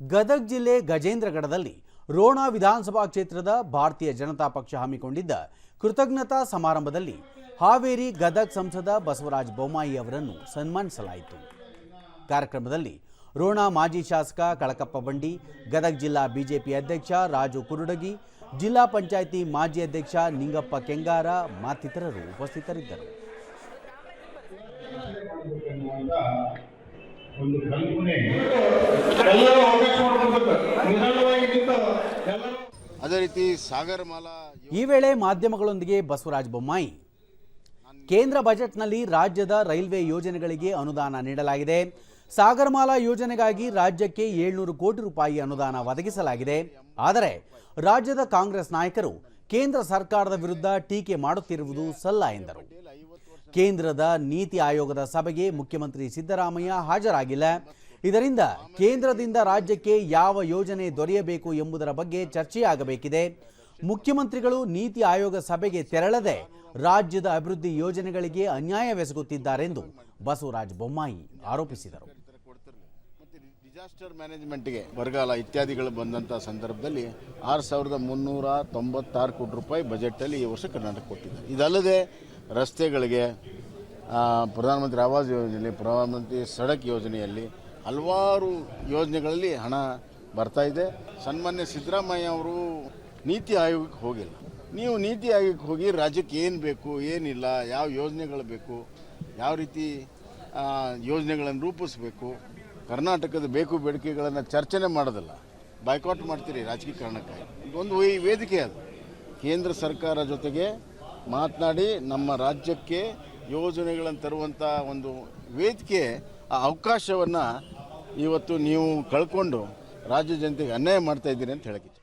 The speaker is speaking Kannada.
ಗದಗ ಜಿಲ್ಲೆ ಗಜೇಂದ್ರಗಢದಲ್ಲಿ ರೋಣ ವಿಧಾನಸಭಾ ಕ್ಷೇತ್ರದ ಭಾರತೀಯ ಜನತಾ ಪಕ್ಷ ಹಮ್ಮಿಕೊಂಡಿದ್ದ ಕೃತಜ್ಞತಾ ಸಮಾರಂಭದಲ್ಲಿ ಹಾವೇರಿ ಗದಗ್ ಸಂಸದ ಬಸವರಾಜ ಬೊಮ್ಮಾಯಿ ಅವರನ್ನು ಸನ್ಮಾನಿಸಲಾಯಿತು. ಕಾರ್ಯಕ್ರಮದಲ್ಲಿ ರೋಣ ಮಾಜಿ ಶಾಸಕ ಕಳಕಪ್ಪ ಬಂಡಿ, ಗದಗ ಜಿಲ್ಲಾ ಬಿಜೆಪಿ ಅಧ್ಯಕ್ಷ ರಾಜು ಕುರುಡಗಿ, ಜಿಲ್ಲಾ ಪಂಚಾಯಿತಿ ಮಾಜಿ ಅಧ್ಯಕ್ಷ ನಿಂಗಪ್ಪ ಕೆಂಗಾರ ಮತ್ತಿತರರು ಉಪಸ್ಥಿತರಿದ್ದರು. ಒಂದು ಕಲ್ಪನೆ ಈ ವೇಳೆ ಮಾಧ್ಯಮಗಳೊಂದಿಗೆ ಬಸವರಾಜ ಬೊಮ್ಮಾಯಿ. ಕೇಂದ್ರ ಬಜೆಟ್ನಲ್ಲಿ ರಾಜ್ಯದ ರೈಲ್ವೆ ಯೋಜನೆಗಳಿಗೆ ಅನುದಾನ ನೀಡಲಾಗಿದೆ. ಸಾಗರಮಾಲಾ ಯೋಜನೆಗಾಗಿ ರಾಜ್ಯಕ್ಕೆ ಏಳ್ನೂರು ಕೋಟಿ ರೂಪಾಯಿ ಅನುದಾನ ಒದಗಿಸಲಾಗಿದೆ. ಆದರೆ ರಾಜ್ಯದ ಕಾಂಗ್ರೆಸ್ ನಾಯಕರು ಕೇಂದ್ರ ಸರ್ಕಾರದ ವಿರುದ್ಧ ಟೀಕೆ ಮಾಡುತ್ತಿರುವುದು ಸಲ್ಲ ಎಂದರು. ಕೇಂದ್ರದ ನೀತಿ ಆಯೋಗದ ಸಭೆಗೆ ಮುಖ್ಯಮಂತ್ರಿ ಸಿದ್ದರಾಮಯ್ಯ ಹಾಜರಾಗಿಲ್ಲ. ಇದರಿಂದ ಕೇಂದ್ರದಿಂದ ರಾಜ್ಯಕ್ಕೆ ಯಾವ ಯೋಜನೆ ದೊರೆಯಬೇಕು ಎಂಬುದರ ಬಗ್ಗೆ ಚರ್ಚೆಯಾಗಬೇಕಿದೆ. ಮುಖ್ಯಮಂತ್ರಿಗಳು ನೀತಿ ಆಯೋಗ ಸಭೆಗೆ ತೆರಳದೆ ರಾಜ್ಯದ ಅಭಿವೃದ್ಧಿ ಯೋಜನೆಗಳಿಗೆ ಅನ್ಯಾಯವೆಸಗುತ್ತಿದ್ದಾರೆಂದು ಬಸವರಾಜ ಬೊಮ್ಮಾಯಿ ಆರೋಪಿಸಿದರು. ಡಿಸಾಸ್ಟರ್ ಮ್ಯಾನೇಜ್ಮೆಂಟ್ಗೆ ಬರಗಾಲ ಇತ್ಯಾದಿಗಳು ಬಂದಂಥ ಸಂದರ್ಭದಲ್ಲಿ ಆರು ಸಾವಿರದ ಮುನ್ನೂರ ತೊಂಬತ್ತಾರು ಕೋಟಿ ರೂಪಾಯಿ ಬಜೆಟಲ್ಲಿ ಈ ವರ್ಷ ಕರ್ನಾಟಕ ಕೊಟ್ಟಿದ್ದಾರೆ. ಇದಲ್ಲದೆ ರಸ್ತೆಗಳಿಗೆ ಪ್ರಧಾನಮಂತ್ರಿ ಆವಾಸ್ ಯೋಜನೆಯಲ್ಲಿ, ಪ್ರಧಾನಮಂತ್ರಿ ಸಡಕ್ ಯೋಜನೆಯಲ್ಲಿ ಹಲವಾರು ಯೋಜನೆಗಳಲ್ಲಿ ಹಣ ಬರ್ತಾ ಇದೆ. ಸನ್ಮಾನ್ಯ ಸಿದ್ದರಾಮಯ್ಯ ಅವರು ನೀತಿ ಆಯೋಗಕ್ಕೆ ಹೋಗಿಲ್ಲ. ನೀವು ನೀತಿ ಆಯೋಗಕ್ಕೆ ಹೋಗಿ ರಾಜ್ಯಕ್ಕೆ ಏನು ಬೇಕು, ಏನಿಲ್ಲ, ಯಾವ ಯೋಜನೆಗಳು ಬೇಕು, ಯಾವ ರೀತಿ ಯೋಜನೆಗಳನ್ನು ರೂಪಿಸಬೇಕು, ಕರ್ನಾಟಕದ ಬೇಕು ಬೇಡಿಕೆಗಳನ್ನು ಚರ್ಚನೆ ಮಾಡೋದಿಲ್ಲ. ಬಾಯ್ಕಾಟ್ ಮಾಡ್ತೀರಿ ರಾಜಕೀಯ ಕಾರಣಕ್ಕಾಗಿ ಈ ವೇದಿಕೆ ಅದು. ಕೇಂದ್ರ ಸರ್ಕಾರ ಜೊತೆಗೆ ಮಾತನಾಡಿ ನಮ್ಮ ರಾಜ್ಯಕ್ಕೆ ಯೋಜನೆಗಳನ್ನು ತರುವಂಥ ಒಂದು ವೇದಿಕೆ, ಆ ಅವಕಾಶವನ್ನು ಇವತ್ತು ನೀವು ಕಳ್ಕೊಂಡು ರಾಜ್ಯ ಜನತೆಗೆ ಅನ್ಯಾಯ ಮಾಡ್ತಾ ಇದ್ದೀರಿ ಅಂತ ಹೇಳಕ್ಕೆ